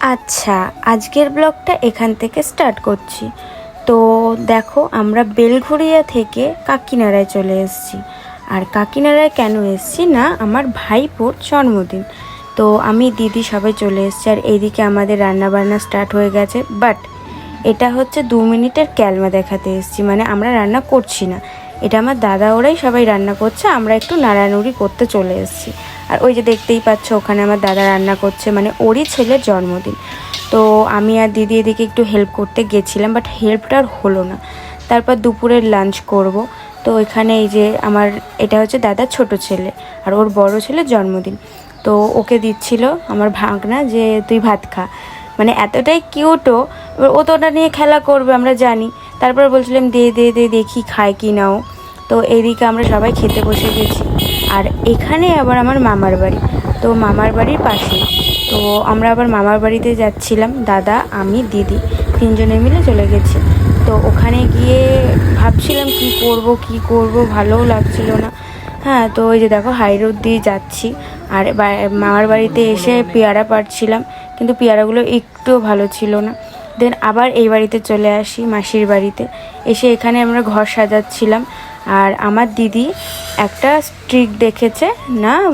আচ্ছা আজকের ব্লগটা এখান থেকে স্টার্ট করছি। তো দেখো, আমরা বেলঘুরিয়া থেকে কাকিনাড়ায় চলে এসেছি। আর কাকিনাড়ায় কেন এসেছি না? আমার ভাইপোর জন্মদিন। তো আমি দিদি সবাই চলে এসেছি, আর এইদিকে আমাদের রান্না বান্না স্টার্ট হয়ে গেছে। বাট এটা হচ্ছে দু মিনিটের ক্যালমা দেখাতে এসেছি মানে আমরা রান্না করছি না। এটা আমার দাদা ওরাই সবাই রান্না করছে, আমরা একটু নাড়ানুড়ি করতে চলে এসেছি। আর ওই যে দেখতেই পাচ্ছ, ওখানে আমার দাদা রান্না করছে মানে ওরই ছেলের জন্মদিন। তো আমি আর দিদি এদিকে একটু হেল্প করতে গেছিলাম বাট হেল্পটা আর হলো না। তারপর দুপুরের লাঞ্চ করব। তো এখানে এই যে আমার, এটা হচ্ছে দাদার ছোট ছেলে আর ওর বড় ছেলের জন্মদিন। তো ওকে দিচ্ছিল আমার ভাগনা যে, তুই ভাত খা। মানে এতটাই কিউটও এবার ও তো ওটা নিয়ে খেলা করবে, আমরা জানি। তারপর বলছিলাম, দে দে দে, দেখি খায় কি নাও তো এইদিকে আমরা সবাই খেতে বসে গেছি। আর এখানে আবার আমার মামার বাড়ি। তো মামার বাড়ির পাশেই তো আমরা আবার মামার বাড়িতে যাচ্ছিলাম। দাদা, আমি, দিদি তিনজনে মিলে চলে গেছি। তো ওখানে গিয়ে ভাবছিলাম কি করব কি করব, ভালোও লাগছিল না। হ্যাঁ তো ওই যে দেখো হাই রোড দিয়ে যাচ্ছি। আর মামার বাড়িতে এসে পেয়ারা পাড়ছিলাম। কিন্তু পেয়ারাগুলো একটুও ভালো ছিল না। দেন আবার এই বাড়িতে চলে আসি মাসির বাড়িতে। এসে এখানে আমরা ঘর সাজাচ্ছিলাম। আর আমার দিদি একটা স্ট্রিক দেখেছে, না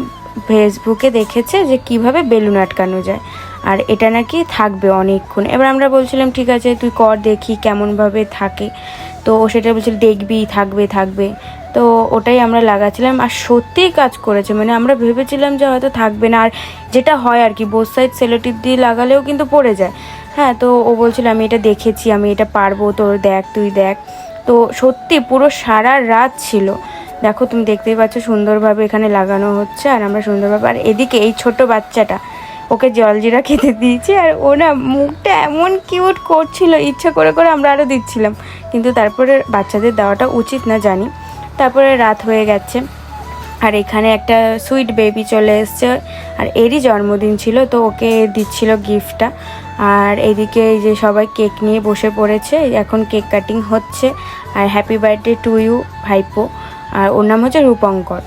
ফেসবুকে দেখেছে যে কীভাবে বেলুন আটকানো যায়। আর এটা নাকি থাকবে অনেকক্ষণ। এবার আমরা বলছিলাম, ঠিক আছে, তুই কর দেখি কেমনভাবে থাকে। তো ও সেটা বলছিল, দেখবি, থাকবে থাকবে। তো ওটাই আমরা লাগাচ্ছিলাম আর সত্যিই কাজ করেছে। মানে আমরা ভেবেছিলাম যে হয়তো থাকবে না। আর যেটা হয় আর কি বোথ সাইড সেলোটিপ দিয়ে লাগালেও কিন্তু পড়ে যায়। হ্যাঁ তো ও বলছিল, আমি এটা দেখেছি, আমি এটা পারব, তোর দেখ, তুই দেখ। তো সত্যি পুরো সারা রাত ছিল। দেখো, তুমি দেখতেই পাচ্ছ সুন্দরভাবে এখানে লাগানো হচ্ছে আর আমরা সুন্দরভাবে আর এদিকে এই ছোট বাচ্চাটা, ওকে জলজিরা খেতে দিয়েছি আর ও না মুখটা এমন কিউট করছিল, ইচ্ছা করে করে আমরা আরও দিচ্ছিলাম। কিন্তু তারপরে বাচ্চাদের দেওয়াটা উচিত না জানি। তারপরে রাত হয়ে গেছে। আর এখানে একটা সুইট বেবি চলে এসছে। আর এরই জন্মদিন ছিল, তো ওকে দিচ্ছিল গিফটটা আর এদিকে এই যে সবাই কেক নিয়ে বসে পড়েছে, এখন কেক কাটিং হচ্ছে। আর হ্যাপি বার্থডে টু ইউ ভাইপো। আর ওর নাম হচ্ছে রূপঙ্কর।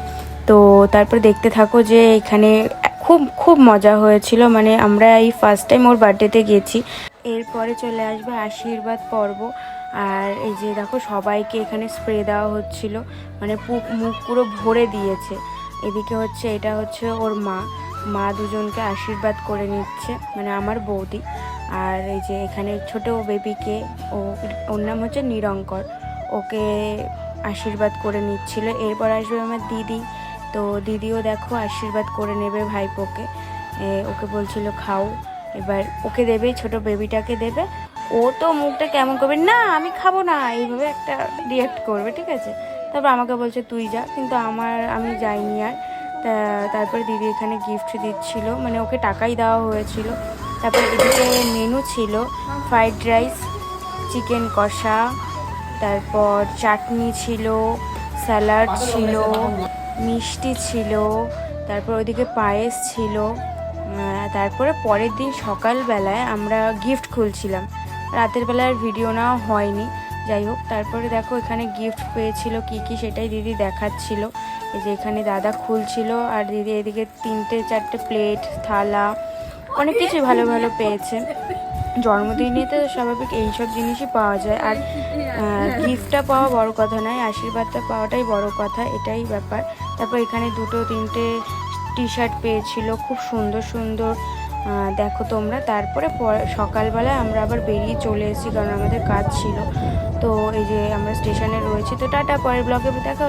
তো তারপর দেখতে থাকো যে এখানে খুব খুব মজা হয়েছিল। মানে আমরা এই ফার্স্ট টাইম ওর বার্থডেতে গেছি। এরপরে চলে আসবে আশীর্বাদ পর্ব। আর এই যে দেখো, সবাইকে এখানে স্প্রে দেওয়া হচ্ছিল। মানে মুখ পুরো ভরে দিয়েছে। এদিকে হচ্ছে, এটা হচ্ছে ওর মা। মা দুজনকে আশীর্বাদ করে নিচ্ছে মানে আমার বৌদি। আর এই যে এখানে ছোট বেবিকে, ও, ওর নাম হচ্ছে নিরঙ্কর। ওকে আশীর্বাদ করে নিচ্ছিল। এরপর আসবে আমার দিদি। তো দিদিও দেখো, আশীর্বাদ করে নেবে ভাইপোকে। ওকে বলছিল, খাও। এবার ওকে দেবে, ছোট বেবিটাকে দেবে। ও তো মুখটা কেমন করবে? না, আমি খাব না। এইভাবে একটা রিয়াক্ট করবে, ঠিক আছে? তারপর আমাকে বলছে, তুই যা। কিন্তু আমার, আমি যাইনি আর। তারপরে দিদি এখানে গিফট দিচ্ছিল। মানে ওকে টাকাই দেওয়া হয়েছিল। তারপর এদিকে মেনু ছিল ফ্রাইড রাইস চিকেন কষা, তারপর চাটনি ছিল স্যালাড ছিল, মিষ্টি ছিল, তারপর ওইদিকে পায়েস ছিল। তারপরে পরের দিন সকালবেলায় আমরা গিফট খুলছিলাম। রাতের বেলায় ভিডিও নেওয়া হয়নি। যাই হোক, তারপরে দেখো এখানে গিফট পেয়েছিল কি কি সেটাই দিদি দেখাচ্ছিল। এই যে এখানে দাদা খুলছিল আর দিদি এদিকে তিনটে চারটে প্লেট থালা, অনেক কিছু ভালো ভালো পেয়েছে। জন্মদিনে তো স্বাভাবিক এইসব জিনিসই পাওয়া যায়। আর গিফটটা পাওয়া বড় কথা নয়, আশীর্বাদটা পাওয়াটাই বড় কথা, এটাই ব্যাপার। তারপর এখানে দুটো, তিনটে টি শার্ট পেয়েছিল, খুব সুন্দর সুন্দর দেখো তোমরা। তারপরে সকালবেলা সকালবেলায় আমরা আবার বেরিয়ে চলে এসেছি কারণ আমাদের কাজ ছিল। তো এই যে আমরা স্টেশনে রয়েছি। তো টাটা, পরের ব্লগে দেখা।